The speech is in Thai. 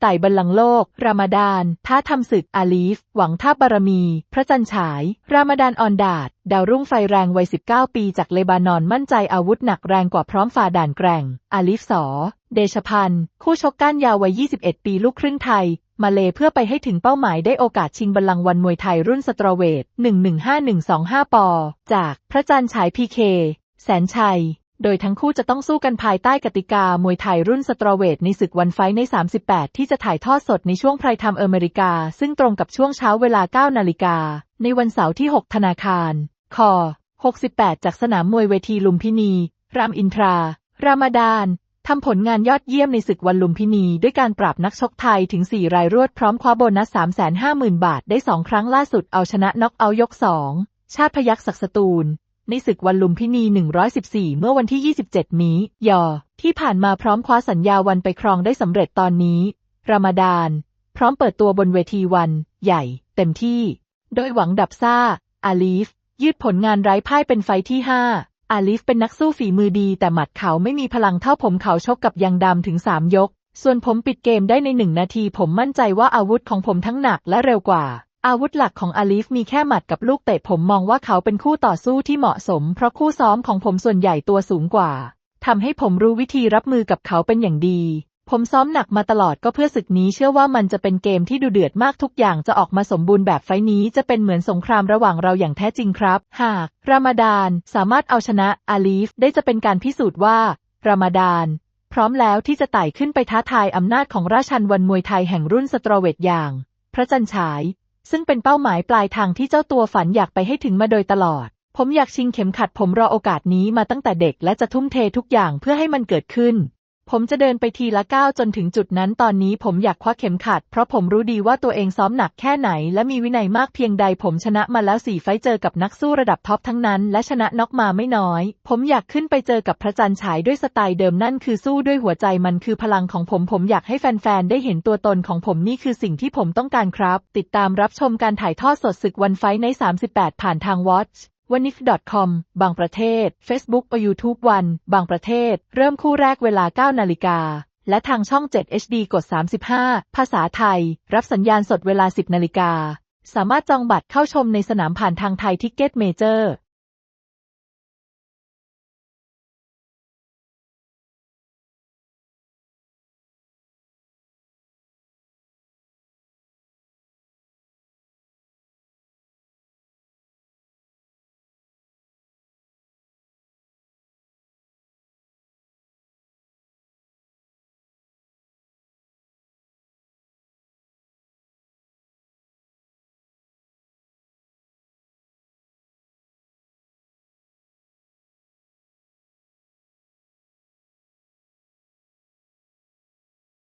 ไต่บัลลังก์โลก รามาดาน ท้าทำศึกอาลีฟ หวังท่าบารมี พระจันฉาย รามาดานออนดาด ดาวรุ่งไฟแรงวัย 19 ปีจากเลบานอนมั่นใจอาวุธหนักแรงกว่าพร้อมฝ่าด่านแกร่ง อาลีฟสอ เดชพันธ์ คู่ชกก้านยาววัย 21 ปีลูกครึ่งไทย มาเลเพื่อไปให้ถึงเป้าหมายได้โอกาสชิงบัลลังก์วันมวยไทยรุ่นสตรเวท 115125 ปอ จากพระจันฉายพีเค แสนชัย โดยทั้งคู่จะต้องสู้กันภายใต้กติกามวยไทยรุ่นสตรเวทในศึกวันไฟใน 38 ที่จะถ่ายทอดสดในช่วงไพรทำอเมริกา ซึ่งตรงกับช่วงเช้าเวลา 9 นาฬิกา ในวันเสาร์ที่ 6 ธนาคาร คอ 68 จากสนามมวยเวทีลุมพินี รามอินทรา รามาดานทำผลงานยอดเยี่ยมในศึกวันลุมพินี ด้วยการปราบนักชกไทยถึง 4 รายรวดพร้อมคว้าโบนัส 350,000 บาทได้ 2 ครั้งล่าสุดเอาชนะน็อกเอายก 2 ชาติพยักศักดิ์สตูล ในศึกวันลุมพินี 114 เมื่อวันที่ 27มียอ ที่ผ่านมาพร้อมคว้าสัญญาวันไปครองได้สำเร็จตอนนี้ รามดาน พร้อมเปิดตัวบนเวทีวัน ใหญ่ เต็มที่ โดยหวังดับซ่า อาลีฟ ยืดผลงานไร้พ่ายเป็นไฟท์ที่ 5 อาลีฟเป็นนักสู้ฝีมือดี แต่หมัดเขาไม่มีพลังเท่าผมเขาชกกับยังดำถึง 3 ยก ส่วนผมปิดเกมได้ในหนึ่งนาที ผมมั่นใจว่าอาวุธของผมทั้งหนักและเร็วกว่า อาวุธหลักของอาลีฟมีแค่หมัดกับลูกเตะผมมองว่าเขาเป็นคู่ต่อสู้ที่เหมาะสม เพราะคู่ซ้อมของผมส่วนใหญ่ตัวสูงกว่าทำให้ผมรู้วิธีรับมือกับเขาเป็นอย่างดี ผมซ้อมหนักมาตลอดก็เพื่อศึกนี้เชื่อว่ามันจะเป็นเกมที่ดูเดือดมากทุกอย่างจะออกมาสมบูรณ์แบบไฟท์นี้จะเป็นเหมือนสงครามระหว่างเราอย่างแท้จริงครับ หากรามาดานสามารถเอาชนะอาลีฟได้จะเป็นการพิสูจน์ว่ารามาดานพร้อมแล้วที่จะไต่ขึ้นไปท้าทายอำนาจของราชันวันมวยไทยแห่งรุ่นสตรเวทอย่าง พระจันฉาย ซึ่งเป็นเป้าหมายปลายทางที่เจ้าตัวฝันอยากไปให้ถึงมาโดยตลอด ผมอยากชิงเข็มขัดผมรอโอกาสนี้มาตั้งแต่เด็กและจะทุ่มเททุกอย่างเพื่อให้มันเกิดขึ้น ผมจะเดินไปทีละก้าวจนถึงจุดนั้นตอนนี้ผมอยากคว้าเข็มขัด เพราะผมรู้ดีว่าตัวเองซ้อมหนักแค่ไหน และมีวินัยมากเพียงใดผมชนะมาแล้วสี่ไฟเจอกับนักสู้ระดับท็อปทั้งนั้น และชนะน็อกมาไม่น้อย ผมอยากขึ้นไปเจอกับพระจันทร์ฉายด้วยสไตล์เดิมนั่นคือสู้ด้วยหัวใจมันคือพลังของผมผมอยากให้แฟนๆได้เห็นตัวตนของผมนี่คือสิ่งที่ผมต้องการครับ ติดตามรับชมการถ่ายทอดสดศึกวันไฟใน38 ผ่านทางวอช w a n i f com บางประเทศ Facebook และ YouTube วัน บางประเทศ เริ่มคู่แรกเวลา 9 นาฬิกา และทางช่อง 7 HD กด 35 ภาษาไทย รับสัญญาณสดเวลา 10 นาฬิกา สามารถจองบัตรเข้าชมในสนามผ่านทางไทยทิกเก็ตเมเจอร์